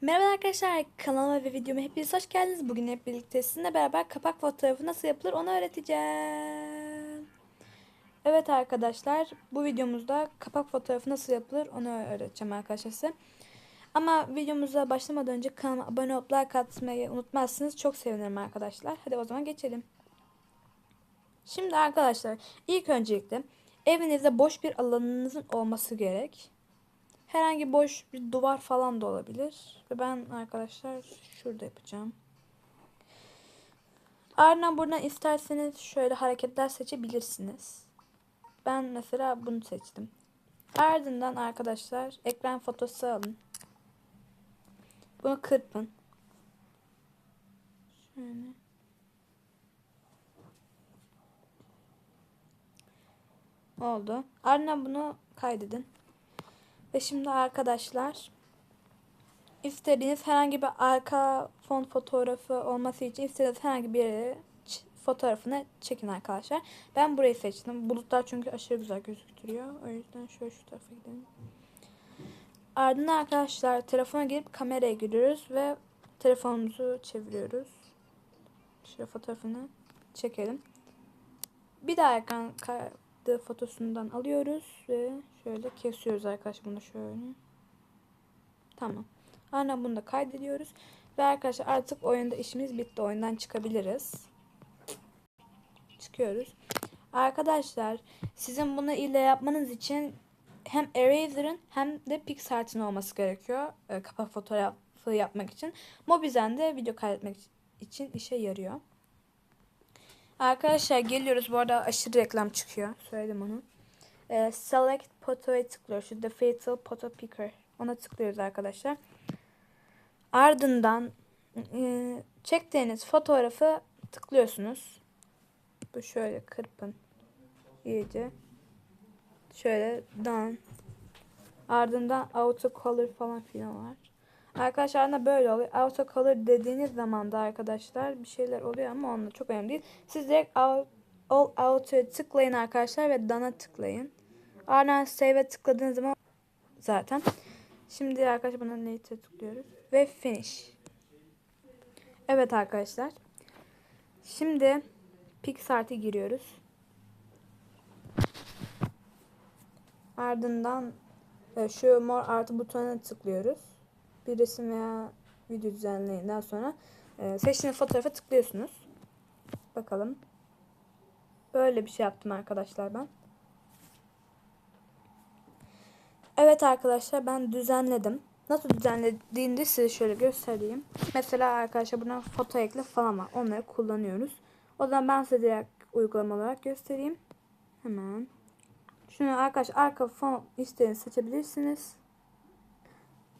Merhaba arkadaşlar kanalıma ve videoma hepiniz hoş geldiniz. Bugün hep birlikte sizinle beraber kapak fotoğrafı nasıl yapılır onu öğreteceğim. Evet arkadaşlar bu videomuzda kapak fotoğrafı nasıl yapılır onu öğreteceğim arkadaşlar size. Ama videomuza başlamadan önce kanalıma abone olup like atmayı unutmazsınız. Çok sevinirim arkadaşlar. Hadi o zaman geçelim. Şimdi arkadaşlar ilk öncelikle evinizde boş bir alanınızın olması gerek. Herhangi boş bir duvar falan da olabilir. Ve ben arkadaşlar şurada yapacağım. Ardından buradan isterseniz şöyle hareketler seçebilirsiniz. Ben mesela bunu seçtim. Ardından arkadaşlar ekran fotosu alın. Bunu kırpın. Şöyle. Oldu. Ardından bunu kaydedin. Ve şimdi arkadaşlar istediğiniz herhangi bir arka fon fotoğrafı olması için istediğiniz herhangi bir fotoğrafını çekin arkadaşlar. Ben burayı seçtim. Bulutlar çünkü aşırı güzel gözüküyor. O yüzden şöyle şu tarafa gidelim. Ardından arkadaşlar telefona girip kameraya giriyoruz ve telefonumuzu çeviriyoruz. Şöyle fotoğrafını çekelim. Bir daha ekran kaydı fotosundan alıyoruz ve şöyle kesiyoruz arkadaşlar bunu şöyle. Tamam. Aynen bunu da kaydediyoruz. Ve arkadaşlar artık oyunda işimiz bitti. Oyundan çıkabiliriz. Çıkıyoruz. Arkadaşlar sizin bunu ile yapmanız için hem Eraser'ın hem de PixArt'ın olması gerekiyor. E, fotoğrafı yapmak için. Mobizen de video kaydetmek için işe yarıyor. Arkadaşlar geliyoruz. Bu arada aşırı reklam çıkıyor. Söyledim onu. Ee, select Photo'ya tıklıyoruz. Şu The Fatal Photo Picker. Ona tıklıyoruz arkadaşlar. Ardından e, çektiğiniz fotoğrafı tıklıyorsunuz. Bu şöyle kırpın. iyice. Şöyle done. Ardından auto color falan filan var. Arkadaşlar da böyle oluyor. Auto color dediğiniz zaman da arkadaşlar bir şeyler oluyor ama onunla çok önemli değil. Siz direkt all, auto'ya tıklayın arkadaşlar ve done'a tıklayın. Ardından save'e tıkladığınız zaman zaten. Şimdi arkadaşlar buna neyi tıklıyoruz. Ve finish. Evet arkadaşlar. Şimdi PixArt'a giriyoruz. Ardından e, şu mor artı butonuna tıklıyoruz. Bir resim veya video düzenleyinden sonra e, seçtiğiniz fotoğrafa tıklıyorsunuz. Bakalım. Böyle bir şey yaptım arkadaşlar ben. Evet arkadaşlar ben düzenledim. Nasıl düzenlediğini size şöyle göstereyim. Mesela arkadaşlar buna foto ekle falan var. Onları kullanıyoruz. O zaman ben size direkt uygulama olarak göstereyim. Hemen. Şunu arkadaşlar arka fon istediğinizi seçebilirsiniz.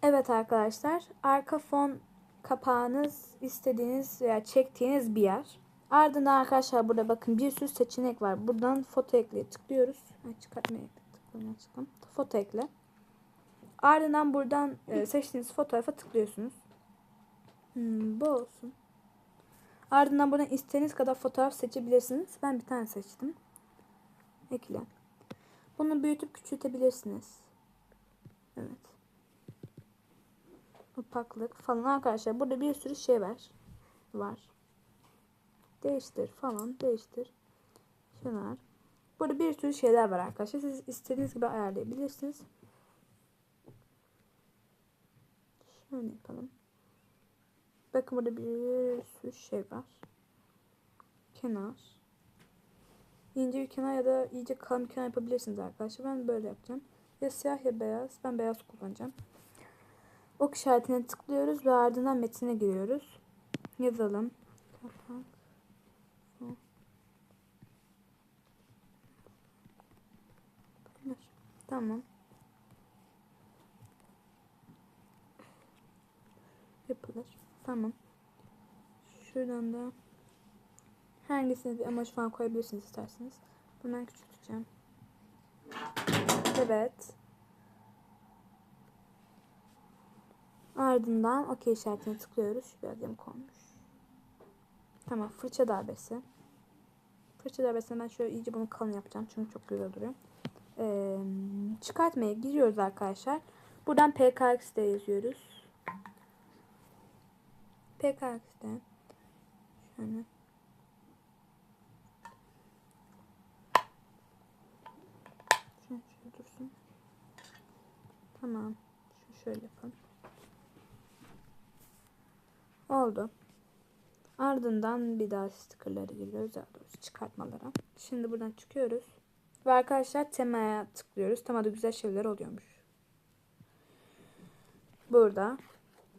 Evet arkadaşlar arka fon kapağınız istediğiniz veya çektiğiniz bir yer. Ardından arkadaşlar burada bakın bir sürü seçenek var. Buradan foto ekleye tıklıyoruz. Çıkartmaya tıklayalım. Foto ekle. Ardından buradan e, seçtiğiniz fotoğrafa tıklıyorsunuz. Hmm, bu olsun. Ardından buradan istediğiniz kadar fotoğraf seçebilirsiniz. Ben bir tane seçtim. Ekle. Bunu büyütüp küçültebilirsiniz. Evet. Opaklık falan arkadaşlar. Burada bir sürü şey var. Var. Değiştir falan. Değiştir. Şunlar. Burada bir sürü şeyler var arkadaşlar. Siz istediğiniz gibi ayarlayabilirsiniz. Şöyle yapalım. Bakın burada bir sürü şey var. Kenar. İnce bir kenar ya da iyice kalın bir kenar yapabilirsiniz arkadaşlar. Ben böyle yapacağım. Ya siyah ya beyaz. Ben beyaz kullanacağım. Ok işaretine tıklıyoruz ve ardından metine giriyoruz. Yazalım. Tamam. Yapılır. Tamam. Şuradan da hangisini bir amaç falan koyabilirsiniz isterseniz. Bunu ben küçülteceğim. Evet. Ardından OK işaretine tıklıyoruz. Biraz yamuk olmuş. Tamam. Fırça darbesi. Fırça darbesine ben şöyle iyice bunu kalın yapacağım. Çünkü çok güzel duruyor. Ee, çıkartmaya giriyoruz arkadaşlar. Buradan PKX de yazıyoruz. PKX'de şöyle Şunu şöyle dursun. Tamam. Şu şöyle yapalım. Oldu. Ardından bir daha stickerları giriyoruz. Daha doğrusu çıkartmalara. Şimdi buradan çıkıyoruz. Ve arkadaşlar temaya tıklıyoruz. Temada güzel şeyler oluyormuş. Burada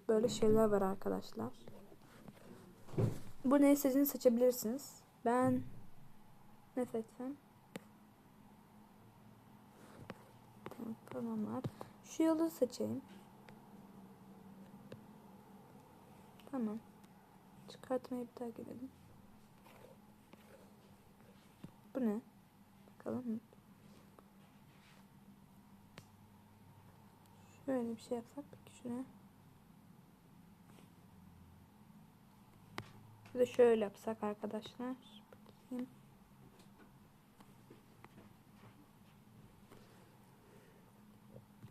böyle şeyler var arkadaşlar. Bu ne istediğinizi seçebilirsiniz. Ben ne seçsem? Tamam, tamamlar. Şu yolu seçeyim. Tamam. Çıkartmayı bir daha girelim. Bu ne? Bakalım. Şöyle bir şey yapsak peki şuraya. Bir de şöyle yapsak arkadaşlar. Bakayım.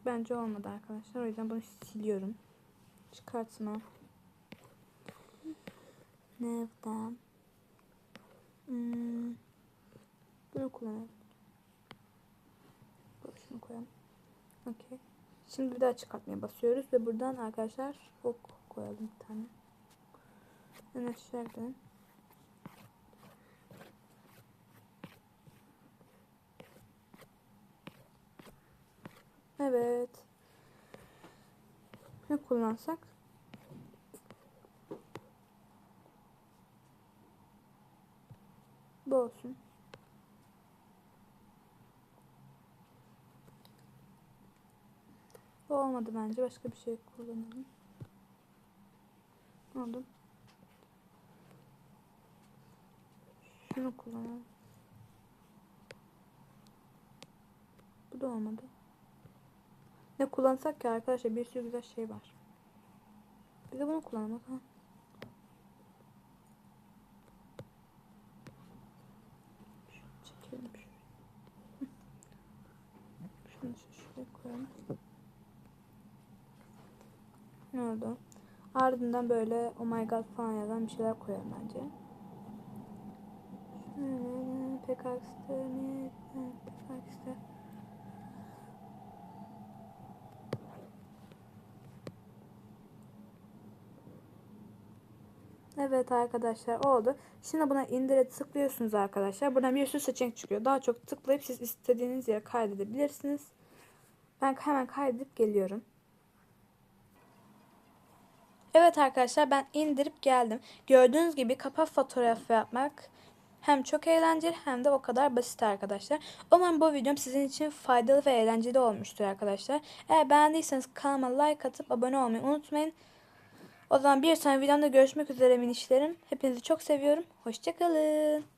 Bence olmadı arkadaşlar. O yüzden bunu siliyorum. Çıkartma. Nereden? Hmm. Bunu kullanalım. Şunu koyalım. Okey. Şimdi bir daha çıkartmaya basıyoruz ve buradan arkadaşlar ok koyalım bir tane. Evet şöyle. Evet. Ne kullansak? Olsun. Bu olmadı bence. Başka bir şey kullanalım. Oldu. Şunu kullanalım. Bu da olmadı. Ne kullansak ki arkadaşlar bir sürü güzel şey var. Bir de bunu kullanalım. Ha. Şunu çekelim şuraya. Şunu koyalım. Ne oldu? Ardından böyle oh my god falan yazan bir şeyler koyalım bence. Şöyle PKX'de mi? PKX'de. Evet arkadaşlar oldu. Şimdi buna indire tıklıyorsunuz arkadaşlar. Buradan bir sürü seçenek çıkıyor. Daha çok tıklayıp siz istediğiniz yere kaydedebilirsiniz. Ben hemen kaydedip geliyorum. Evet arkadaşlar ben indirip geldim. Gördüğünüz gibi kapak fotoğrafı yapmak hem çok eğlenceli hem de o kadar basit arkadaşlar. Umarım bu videom sizin için faydalı ve eğlenceli olmuştur arkadaşlar. Eğer beğendiyseniz kanalıma like atıp abone olmayı unutmayın. O zaman bir sonraki videomda görüşmek üzere minişlerim. Hepinizi çok seviyorum. Hoşçakalın.